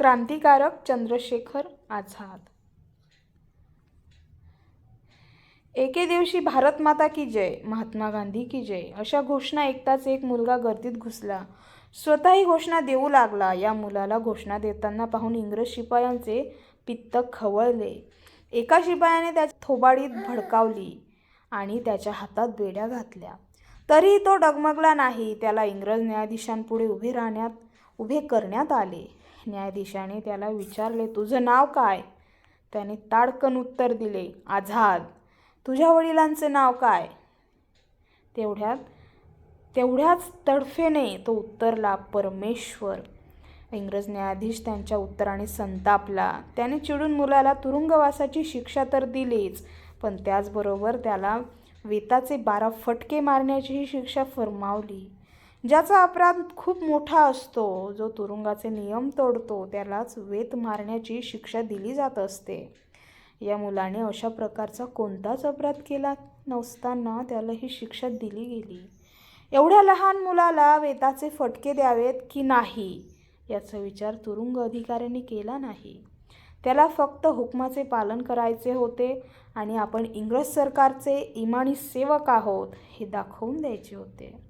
क्रांतिकारक चंद्रशेखर आझाद. एके दिवशी भारत माता की जय महात्मा गांधी की जय अशा घोषणा ऐकताच एक मुलगा गर्दीत घुसला. स्वतःही घोषणा देऊ लागला. या मुलाला घोषणा देताना पाहून इंग्रज शिपायांचे पित्त खवळले. एका शिपायाने त्या थोबाडीत भडकावली आणि त्याच्या हातात बेड्या घातल्या. तरीही तो डगमगला नाही. त्याला इंग्रज न्यायाधीशांपुढे उभे राहण्यात उभे करण्यात आले. न्यायाधीशाने त्याला विचारले तुझं नाव काय? त्याने ताडकन उत्तर दिले आझाद. तुझ्या वडिलांचे नाव काय? तेवढ्यात तेवढ्याच तडफेने तो उत्तरला परमेश्वर. इंग्रज न्यायाधीश त्यांच्या उत्तराने संतापला. त्याने चिडून मुलाला तुरुंगवासाची शिक्षा तर दिलीच पण त्याचबरोबर त्याला वेताचे बारा फटके मारण्याचीही शिक्षा फरमावली. ज्याचा अपराध खूप मोठा असतो जो तुरुंगाचे नियम तोडतो त्यालाच वेत मारण्याची शिक्षा दिली जात असते. या मुलाने अशा प्रकारचा कोणताच अपराध केला नसताना त्याला ही शिक्षा दिली गेली. एवढ्या लहान मुलाला वेताचे फटके द्यावेत की नाही याचा विचार तुरुंग अधिकाऱ्यांनी केला नाही. त्याला फक्त हुकमाचे पालन करायचे होते आणि आपण इंग्रज सरकारचे इमानी सेवक आहोत हे दाखवून द्यायचे होते.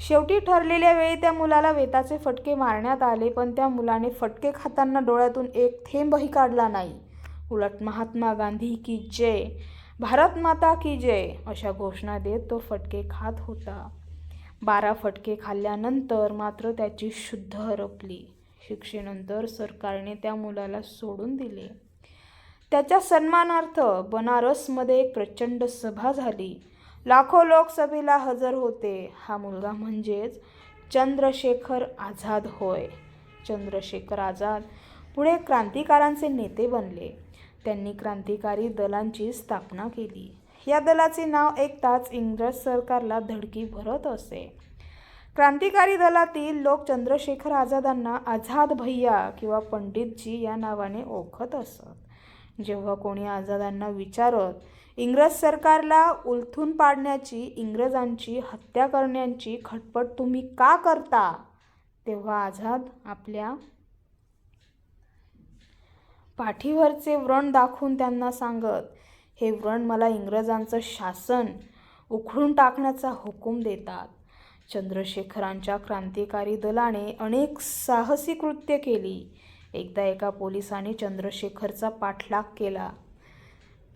शेवटी ठरलेल्या वेळी त्या मुलाला वेताचे फटके मारण्यात आले पण त्या मुलाने फटके खाताना डोळ्यातून एक थेंबही काढला नाही. उलट महात्मा गांधी की जय भारत माता की जय अशा घोषणा देत तो फटके खात होता. बारा फटके खाल्ल्यानंतर मात्र त्याची शुद्ध हरपली. शिक्षेनंतर सरकारने त्या मुलाला सोडून दिले. त्याच्या सन्मानार्थ बनारसमध्ये एक प्रचंड सभा झाली. लाखो लोकसभेला हजर होते. हा मुलगा म्हणजेच चंद्रशेखर आझाद होय. चंद्रशेखर आझाद पुढे क्रांतिकारांचे नेते बनले. त्यांनी क्रांतिकारी दलांची स्थापना केली. या दलाचे नाव ऐकताच इंग्रज सरकारला धडकी भरत असे. क्रांतिकारी दलातील लोक चंद्रशेखर आझादांना आझाद भैया किंवा पंडितजी या नावाने ओळखत असत. जेव्हा कोणी आझादांना विचारत इंग्रज सरकारला उलथून पाडण्याची इंग्रजांची हत्या करण्याची खटपट तुम्ही का करता? तेव्हा आझाद आपल्या पाठीवरचे व्रण दाखवून त्यांना सांगत हे व्रण मला इंग्रजांचं शासन उखडून टाकण्याचा हुकूम देतात. चंद्रशेखरांच्या क्रांतिकारी दलाने अनेक साहसी कृत्य केली. एकदा एका पोलिसाने चंद्रशेखरचा पाठलाग केला.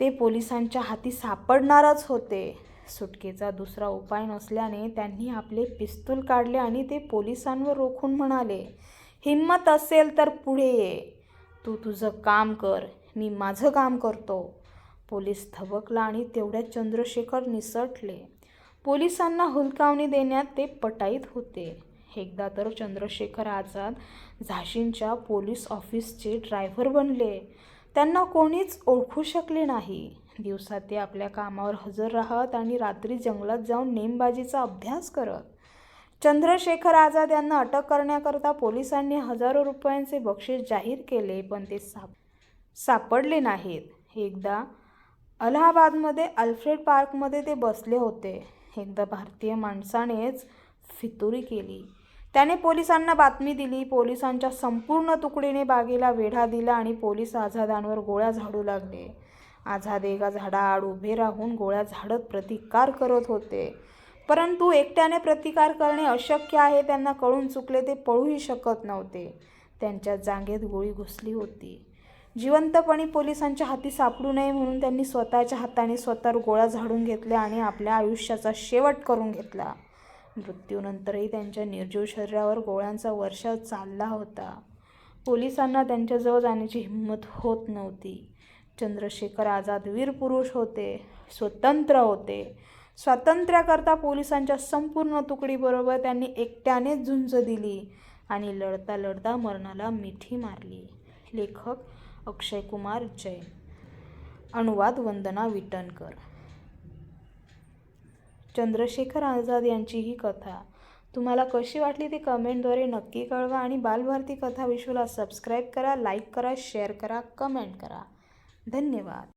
ते पोलिसांच्या हाती सापडणारच होते. सुटकेचा दुसरा उपाय नसल्याने त्यांनी आपले पिस्तूल काढले आणि ते पोलिसांवर रोखून म्हणाले हिंमत असेल तर पुढे ये. तू तुझं काम कर. मी माझं काम करतो. पोलीस थबकला आणि तेवढ्यात चंद्रशेखर निसटले. पोलिसांना हुलकावणी देण्यात ते पटाईत होते. एकदा तर चंद्रशेखर आझाद झाशींच्या पोलीस ऑफिसचे ड्रायव्हर बनले. त्यांना कोणीच ओळखू शकले नाही. दिवसा ते आपल्या कामावर हजर राहत आणि रात्री जंगलात जाऊन नेमबाजीचा अभ्यास करत. चंद्रशेखर आझाद यांना अटक करण्याकरता पोलिसांनी हजारो रुपयांचे बक्षीस जाहीर केले पण ते साप सापडले नाहीत. एकदा अलाहाबादमध्ये अल्फ्रेड पार्कमध्ये ते बसले होते. एकदा भारतीय माणसानेच फितुरी केली. त्याने पोलिसांना बातमी दिली. पोलिसांच्या संपूर्ण तुकडीने बागेला वेढा दिला आणि पोलीस आझादांवर गोळ्या झाडू लागले. आझाद एका झाडाआड उभे राहून गोळ्या झाडत प्रतिकार करत होते. परंतु एकट्याने प्रतिकार करणे अशक्य आहे त्यांना कळून चुकले ते पळूही शकत नव्हते. त्यांच्या जांगेत गोळी घुसली होती. जिवंतपणी पोलिसांच्या हाती सापडू नये म्हणून त्यांनी स्वतःच्या हाताने स्वतःवर गोळ्या झाडून घेतल्या आणि आपल्या आयुष्याचा शेवट करून घेतला. मृत्यूनंतरही त्यांच्या निर्जीव शरीरावर गोळ्यांचा वर्षाव चालला होता. पोलिसांना त्यांच्याजवळ जाण्याची हिंमत होत नव्हती. चंद्रशेखर आझाद वीर पुरुष होते स्वतंत्र होते. स्वातंत्र्याकरता पोलिसांच्या संपूर्ण तुकडीबरोबर त्यांनी एकट्यानेच झुंज दिली आणि लढता लढता मरणाला मिठी मारली. लेखक अक्षय कुमार जैन. अनुवाद वंदना विटणकर. चंद्रशेखर आझाद यांची ही कथा. तुम्हाला कशी वाटली ती कमेंटद्वारे नक्की कळवा आणि बालभारती कथा विश्वला सबस्क्राईब करा लाईक करा शेअर करा कमेंट करा. धन्यवाद.